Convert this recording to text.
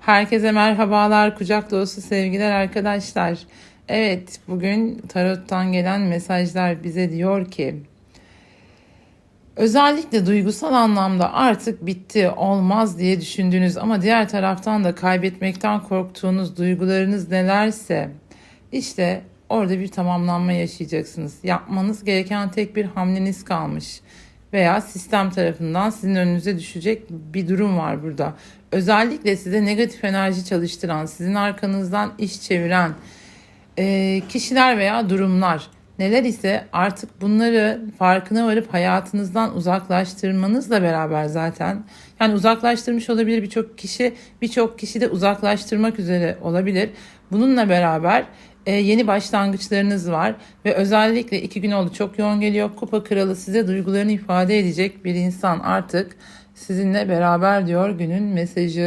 Herkese merhabalar, kucak dolusu sevgiler arkadaşlar. Evet, bugün tarottan gelen mesajlar bize diyor ki özellikle duygusal anlamda artık bitti, olmaz diye düşündüğünüz ama diğer taraftan da kaybetmekten korktuğunuz duygularınız nelerse işte orada bir tamamlanma yaşayacaksınız. Yapmanız gereken tek bir hamleniz kalmış veya sistem tarafından sizin önünüze düşecek bir durum var burada. Özellikle size negatif enerji çalıştıran, sizin arkanızdan iş çeviren e, kişiler veya durumlar neler ise artık bunları farkına varıp hayatınızdan uzaklaştırmanızla beraber zaten yani uzaklaştırmış olabilir birçok kişi birçok kişi de uzaklaştırmak üzere olabilir. Bununla beraber e, yeni başlangıçlarınız var ve özellikle iki gün oldu çok yoğun geliyor. Kupa kralı size duygularını ifade edecek bir insan artık sizinle beraber diyor günün mesajı.